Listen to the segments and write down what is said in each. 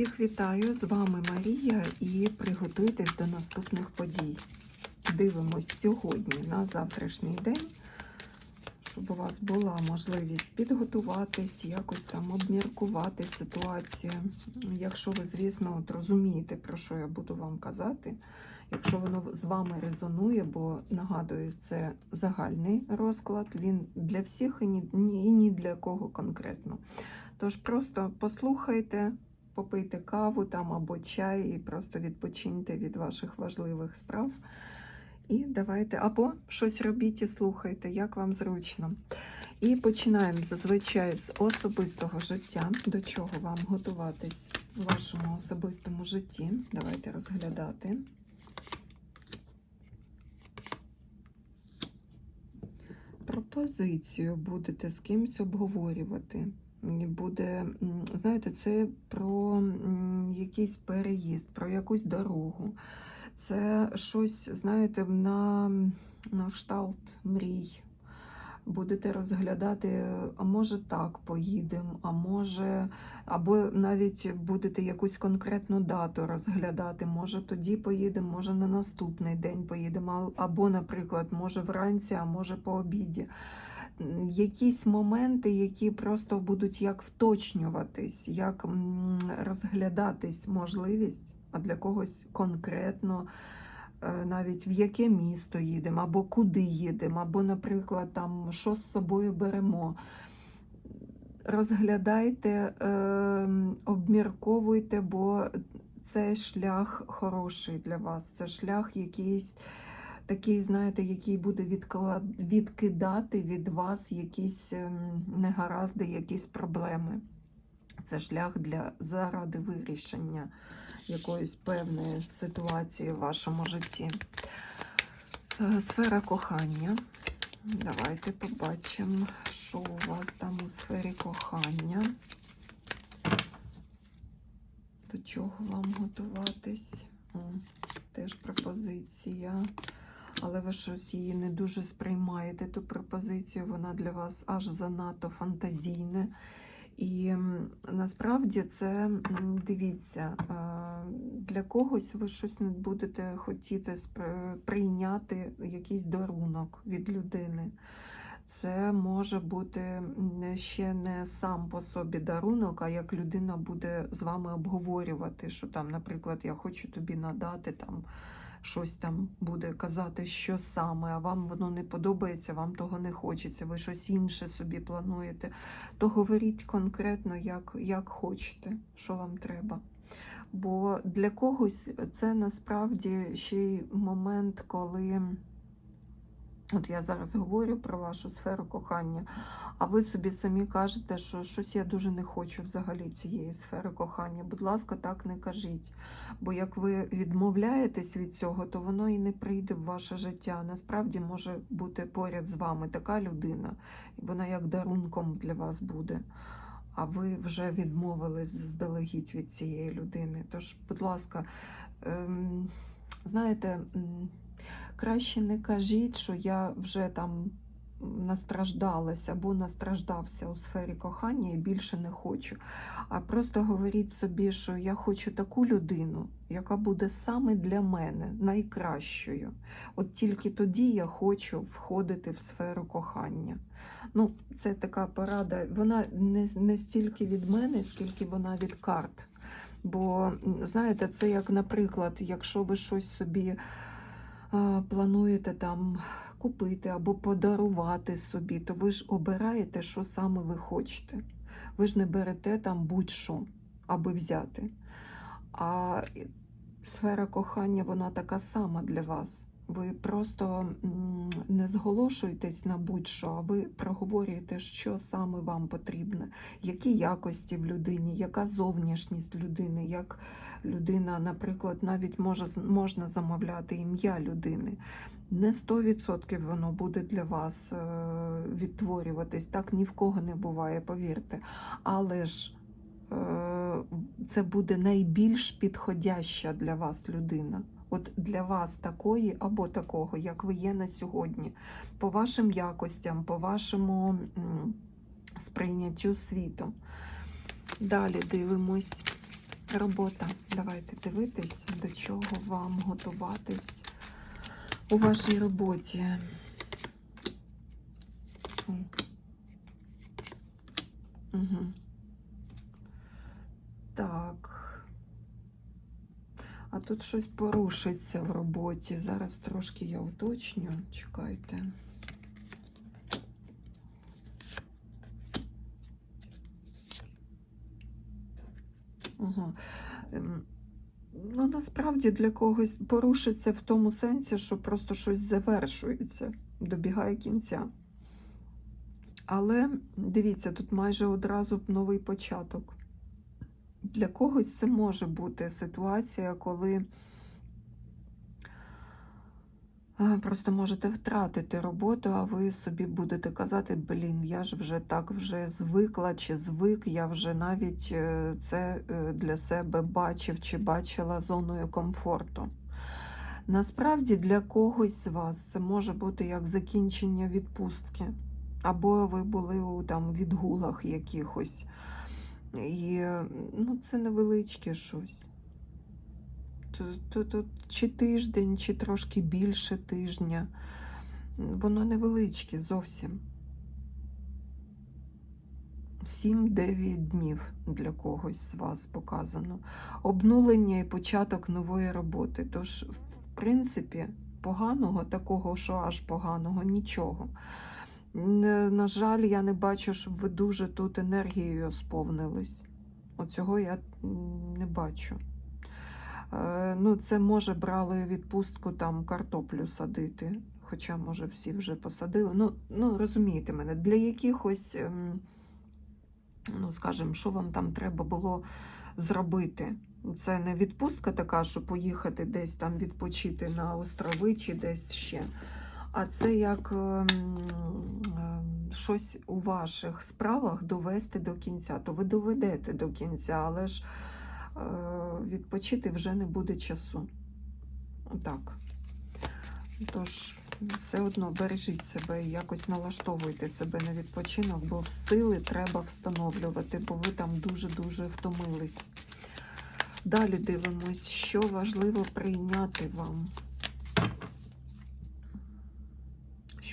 Всіх вітаю! З вами Марія і приготуйтесь до наступних подій. Дивимось сьогодні на завтрашній день, щоб у вас була можливість підготуватись, якось там обміркувати ситуацію. Якщо ви, звісно, от розумієте, про що я буду вам казати, якщо воно з вами резонує, бо нагадую, це загальний розклад, він для всіх і ні, і ні для кого конкретно. Тож просто послухайте, попийте каву там або чай і просто відпочиньте від ваших важливих справ. І давайте, або щось робіть і слухайте, як вам зручно. І починаємо зазвичай з особистого життя, до чого вам готуватись у вашому особистому житті. Давайте розглядати. Пропозицію будете з кимсь обговорювати. Буде, знаєте, це про якийсь переїзд, про якусь дорогу. Це щось, знаєте, на, на кшталт мрій. Будете розглядати, а може так поїдемо, а може, або навіть будете якусь конкретну дату розглядати. Може тоді поїдемо, може на наступний день поїдемо, або, наприклад, може вранці, а може по обіді. Якісь моменти, які просто будуть як вточнюватись, як розглядатись можливість, а для когось конкретно е, навіть в яке місто їдемо, або куди їдемо, або, наприклад, там що з собою беремо. Розглядайте, е, обмірковуйте, бо це шлях хороший для вас. Це шлях якийсь такий, знаєте, який буде відклад... відкидати від вас якісь ем, негаразди, якісь проблеми. Це шлях для заради вирішення якоїсь певної ситуації в вашому житті. Е, Сфера кохання. Давайте побачимо, що у вас там у сфері кохання. До чого вам готуватись? О, теж пропозиція. Але ви щось її не дуже сприймаєте, ту пропозицію, вона для вас аж занадто фантазійна. І насправді це, дивіться, е, для когось ви щось не будете хотіти прийняти якийсь дарунок від людини. Це може бути ще не сам по собі дарунок, а як людина буде з вами обговорювати, що там, наприклад, я хочу тобі надати там щось там буде казати, що саме, а вам воно не подобається, вам того не хочеться, ви щось інше собі плануєте, то говоріть конкретно, як, як хочете, що вам треба. Бо для когось це насправді ще й момент, коли. От я зараз говорю про вашу сферу кохання, а ви собі самі кажете, що щось я дуже не хочу взагалі цієї сфери кохання. Будь ласка, так не кажіть. Бо як ви відмовляєтесь від цього, то воно і не прийде в ваше життя. Насправді може бути поряд з вами така людина, і вона як дарунком для вас буде. А ви вже відмовились заздалегідь від цієї людини. Тож, будь ласка, ем, знаєте. Краще не кажіть, що я вже там настраждалась або настраждався у сфері кохання і більше не хочу. А просто говоріть собі, що я хочу таку людину, яка буде саме для мене найкращою. От тільки тоді я хочу входити в сферу кохання. Ну, це така порада, вона не, не стільки від мене, скільки вона від карт. Бо, знаєте, це як, наприклад, якщо ви щось собі плануєте там купити або подарувати собі, то ви ж обираєте, що саме ви хочете. Ви ж не берете там будь-що, аби взяти. А сфера кохання, вона така сама для вас. Ви просто не зголошуєтесь на будь-що, а ви проговорюєте, що саме вам потрібно, які якості в людині, яка зовнішність людини, як людина, наприклад, навіть може, можна замовляти ім'я людини. Не 100% воно буде для вас е, відтворюватись, так ні в кого не буває, повірте. Але ж е, це буде найбільш підходяща для вас людина. От для вас такої або такого, як ви є на сьогодні, по вашим якостям, по вашому сприйняттю світу. Далі дивимось. робота. Давайте дивитись, до чого вам готуватись у вашій роботі. Угу. Так. Тут щось порушиться в роботі. Зараз трошки я уточню. Чекайте. Ага. Ем, Ну, насправді для когось порушиться в тому сенсі, що просто щось завершується, добігає кінця. Але дивіться, тут майже одразу новий початок. Для когось це може бути ситуація, коли просто можете втратити роботу, а ви собі будете казати, блін, я ж вже так вже звикла чи звик, я вже навіть е, це е, для себе бачив чи бачила зоною комфорту. Насправді для когось з вас це може бути як закінчення відпустки, або ви були у там відгулах якихось. І ну, це невеличке щось. Тут, чи тиждень, чи трошки більше тижня. Воно невеличке зовсім. 7-9 днів для когось з вас показано. Обнулення і початок нової роботи. Тож, в принципі, поганого, такого, що аж поганого, нічого. На жаль, я не бачу, щоб ви дуже тут енергією сповнились. Оцього я не бачу. Е, Ну, це може брали відпустку там картоплю садити. Хоча, може, всі вже посадили. Ну, ну розумієте мене, для якихось, ем, ну, скажімо, що вам там треба було зробити. Це не відпустка така, що поїхати десь там відпочити на острови чи десь ще. А це як ем, ем, щось у ваших справах довести до кінця. То ви доведете до кінця, але ж е, відпочити вже не буде часу. Так. Тож, все одно бережіть себе і якось налаштовуйте себе на відпочинок, бо сили треба встановлювати, бо ви там дуже-дуже втомились. Далі дивимось, що важливо прийняти вам.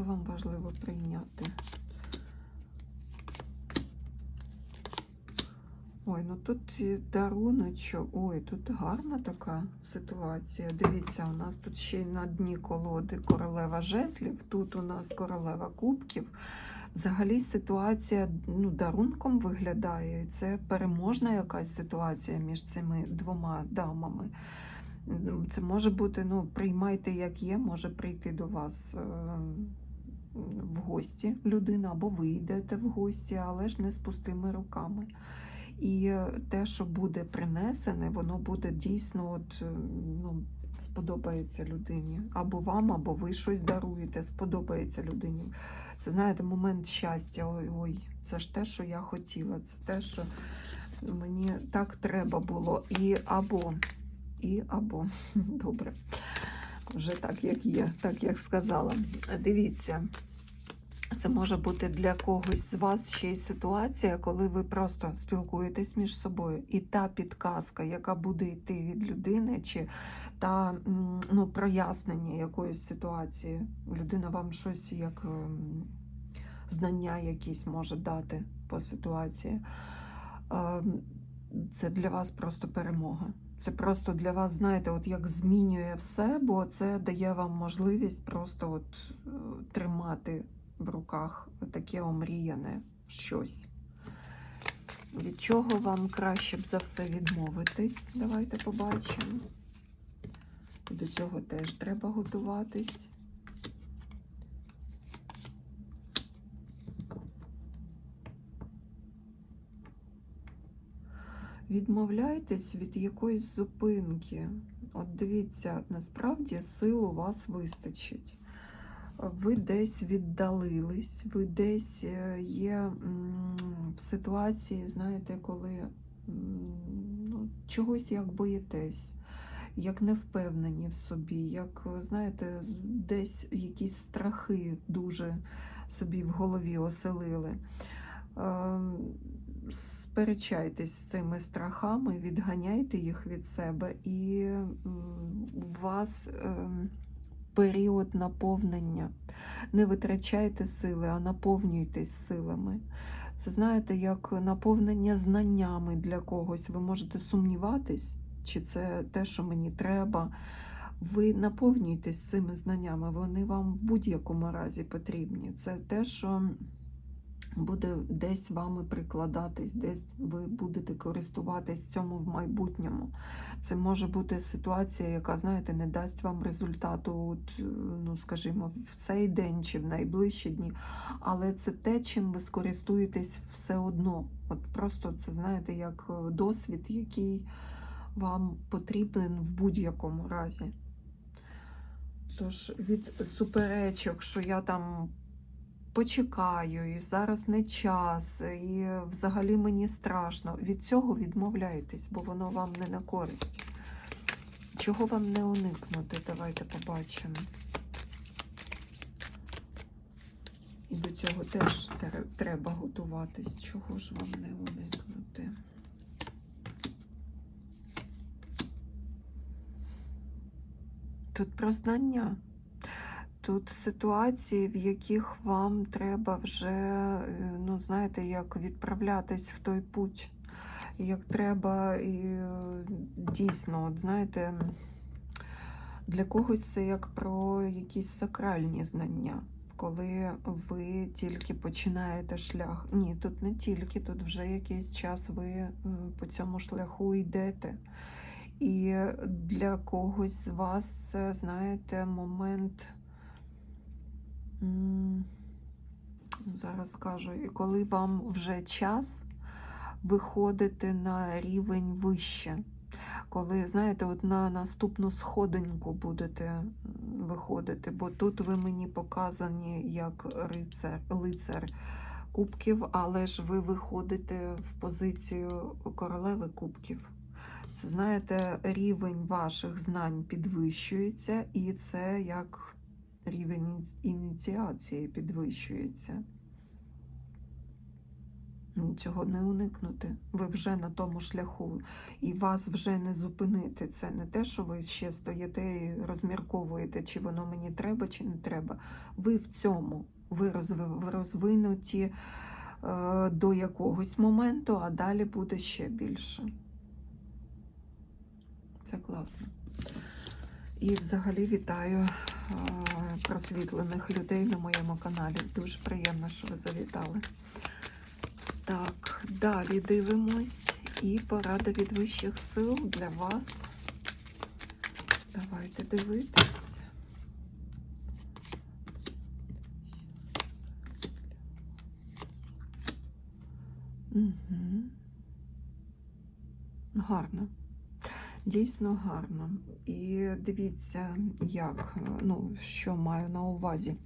Що вам важливо прийняти? Ой, ну тут даруночок. Ой, тут гарна така ситуація. Дивіться, у нас тут ще й на дні колоди королева жезлів, тут у нас королева кубків. Взагалі ситуація ну, дарунком виглядає. Це переможна якась ситуація між цими двома дамами. Це може бути, ну, приймайте як є, може прийти до вас е, в гості людина, або ви йдете в гості, але ж не з пустими руками. І е, те, що буде принесене, воно буде дійсно от, е, ну, сподобається людині. Або вам, або ви щось даруєте, сподобається людині. Це, знаєте, момент щастя. Ой, ой, це ж те, що я хотіла, це те, що мені так треба було. І або, і або. Добре. Вже так, як є, так як сказала. Дивіться. Це може бути для когось з вас ще й ситуація, коли ви просто спілкуєтесь між собою, і та підказка, яка буде йти від людини, чи та ну, прояснення якоїсь ситуації, людина вам щось як ем, знання якісь може дати по ситуації. Ем, Це для вас просто перемога. Це просто для вас, знаєте, от як змінює все, бо це дає вам можливість просто от е, тримати в руках таке омріяне щось. Від чого вам краще б за все відмовитись? Давайте побачимо. До цього теж треба готуватись. Відмовляйтесь від якоїсь зупинки. От дивіться, насправді сил у вас вистачить ви десь віддалились, ви десь е, є в ситуації, знаєте, коли ну, чогось як боїтесь, як не впевнені в собі, як, знаєте, десь якісь страхи дуже собі в голові оселили. Ем, сперечайтесь з цими страхами, відганяйте їх від себе, і у вас ем, період наповнення. Не витрачайте сили, а наповнюйтесь силами. Це знаєте, як наповнення знаннями для когось. Ви можете сумніватись, чи це те, що мені треба. Ви наповнюєтесь цими знаннями, вони вам в будь-якому разі потрібні. Це те, що буде десь вами прикладатись, десь ви будете користуватись цьому в майбутньому. Це може бути ситуація, яка, знаєте, не дасть вам результату, от, е, ну, скажімо, в цей день чи в найближчі дні. Але це те, чим ви скористуєтесь все одно. От просто це, знаєте, як е, досвід, який вам потрібен в будь-якому разі. Тож від суперечок, що я там почекаю, і зараз не час, і взагалі мені страшно. Від цього відмовляйтесь, бо воно вам не на користь. Чого вам не уникнути? Давайте побачимо. І до цього теж треба готуватись. Чого ж вам не уникнути? Тут про знання. Тут ситуації, в яких вам треба вже, е, ну, знаєте, як відправлятись в той путь. Як треба, і е, дійсно, от знаєте, для когось це як про якісь сакральні знання, коли ви тільки починаєте шлях. Ні, тут не тільки, тут вже якийсь час ви е, по цьому шляху йдете. І для когось з вас це, знаєте, момент. Зараз скажу, і коли вам вже час виходити на рівень вище. Коли, знаєте, от на наступну сходинку будете виходити, бо тут ви мені показані як рицар, лицар кубків, але ж ви виходите в позицію королеви кубків. Це, знаєте, рівень ваших знань підвищується, і це як рівень ініціації підвищується. Ну, Цього не уникнути. Ви вже на тому шляху, і вас вже не зупинити. Це не те, що ви ще стоїте і розмірковуєте, чи воно мені треба, чи не треба. Ви в цьому, ви розвинуті е, до якогось моменту, а далі буде ще більше. Це класно. І взагалі вітаю просвітлених людей на моєму каналі. Дуже приємно, що ви завітали. Так, далі дивимось. І порада від вищих сил для вас. Давайте дивитись. Угу. Гарно. Дійсно гарно. І дивіться, як, е, ну, що маю на увазі.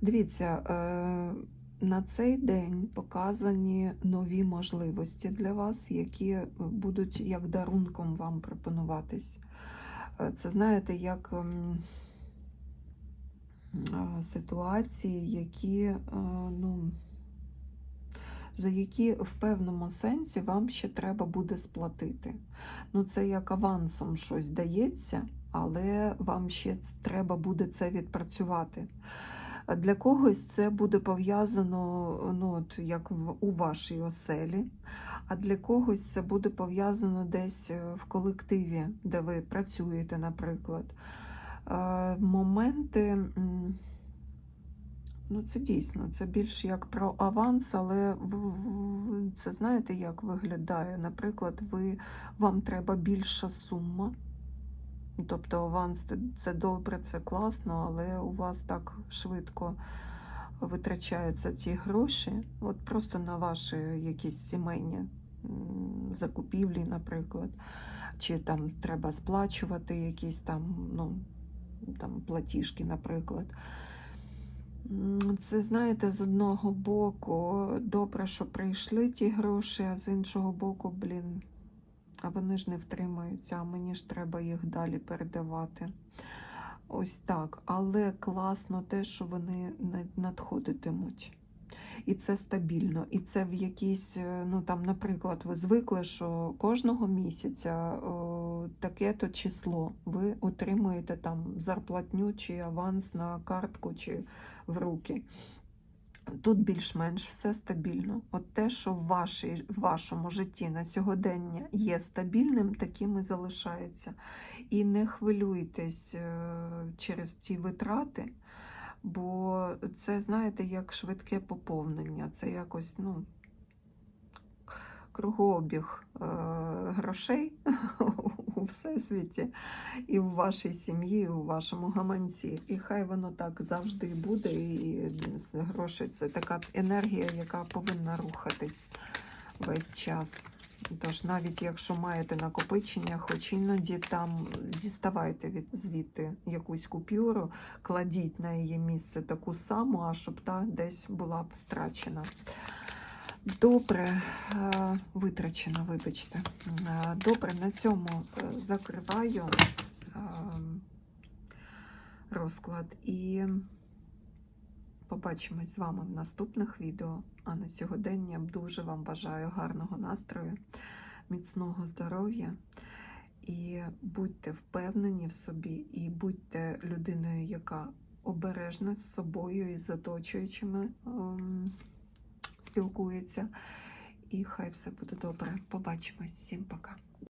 Дивіться, е, на цей день показані нові можливості для вас, які будуть як дарунком вам пропонуватись. Е, Це знаєте, як ем, ситуації, які, ну, за які в певному сенсі вам ще треба буде сплатити. Ну, це як авансом щось дається, але вам ще треба буде це відпрацювати. Для когось це буде пов'язано, ну, от, як в, у вашій оселі, а для когось це буде пов'язано десь е, в колективі, де ви працюєте, наприклад. Е, Моменти. Ну, це дійсно, це більш як про аванс, але це знаєте, як виглядає? Наприклад, ви, вам треба більша сума. Тобто аванс це добре, це класно, але у вас так швидко витрачаються ці гроші, от просто на ваші якісь сімейні закупівлі, наприклад, чи там треба сплачувати якісь там, ну, там платіжки, наприклад. Це, знаєте, з одного боку добре, що прийшли ті гроші, а з іншого боку, блін, а вони ж не втримаються, а мені ж треба їх далі передавати. Ось так. Але класно те, що вони надходитимуть. і це стабільно. І це в якійсь, е, ну там, наприклад, ви звикли, що кожного місяця о, таке-то число ви отримуєте там зарплатню чи аванс на картку чи в руки. Тут більш-менш все стабільно. От те, що в, вашій, в вашому житті на сьогодення є стабільним, таким і залишається. І не хвилюйтесь е, через ці витрати, бо це, знаєте, як швидке поповнення. Це якось, ну, кругообіг е, грошей у всесвіті і в вашій сім'ї, і у вашому гаманці. І хай воно так завжди буде. І гроші це така енергія, яка повинна рухатись весь час. Тож, навіть якщо маєте накопичення, хоч іноді там діставайте від звідти якусь купюру, кладіть на її місце таку саму, а щоб та десь була б страчена. Добре, е, витрачено, вибачте. Е, Добре, на цьому е, закриваю розклад і побачимось з вами в наступних відео. А на сьогодення дуже вам бажаю гарного настрою, міцного здоров'я. І будьте впевнені в собі, і будьте людиною, яка обережна з собою і з оточуючими ем, спілкується. І хай все буде добре. Побачимось. Всім пока.